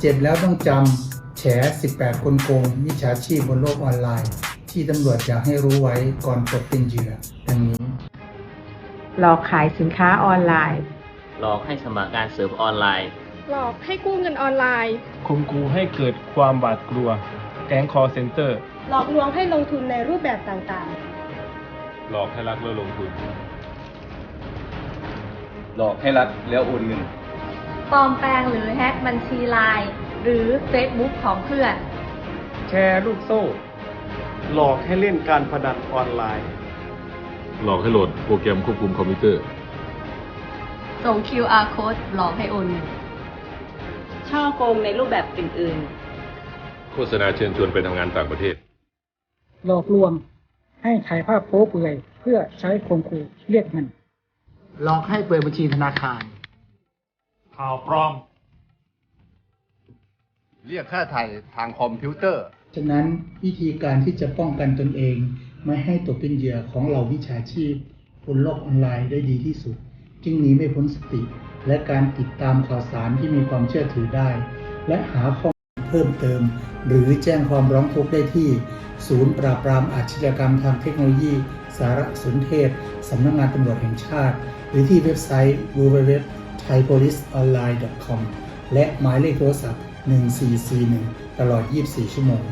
เจ็บแล้วต้องจำแฉ 18 คนโกงมิจฉาชีพบนโลกออนไลน์ ที่ตำรวจอยากให้รู้ไว้ก่อนตกเป็นเหยื่อดังนี้ หลอกขายสินค้าออนไลน์ หลอกให้สมัครการเสริมออนไลน์ หลอกให้กู้เงินออนไลน์คมคูให้เกิดความหวาดกลัว แก๊งคอเซ็นเตอร์ หลอกลวงให้ลงทุนในรูปแบบต่างหลอกให้รักแล้วลงทุน หลอกให้รัฐแล้วโอนเงิน ปลอมแปลงหรือแฮ็กบัญชีไลน์หรือ Facebook ของเพื่อน แชร์ลูกโซ่ หลอกให้เล่นการพนันออนไลน์ หลอกให้โหลดโปรแกรมควบคุมคอมพิวเตอร์ ส่ง QR code หลอกให้โอนเงินช่อโกงในรูปแบบอื่น โฆษณาเชิญชวนไปทำงานต่างประเทศ หลอกลวง ให้ถ่ายภาพโป๊เปลือย เพื่อใช้ข่มขู่เรียกเงิน หลอกให้เปิดบัญชีธนาคาร ข่าวปลอม เรียกค่าไถ่ทางคอมพิวเตอร์ ฉะนั้นวิธีการที่จะป้องกันตนเอง ไม่ให้ตกเป็นเหยื่อของเหล่าวิชาชีพบนโลกออนไลน์ได้ดีที่สุด จึงหนีไม่พ้นสติ และการติดตามข่าวสารที่มีความเชื่อถือได้ และหาข้อมูลเพิ่มเติม หรือแจ้งความร้องทุกข์ได้ที่ ศูนย์ปราบปรามอาชญากรรมทางเทคโนโลยี สารสนเทศสำนักงานตำรวจแห่งชาติ หรือที่เว็บไซต์ thaipoliceonline.com และหมายเลขโทรศัพท์ 1441 ตลอด 24 ชั่วโมง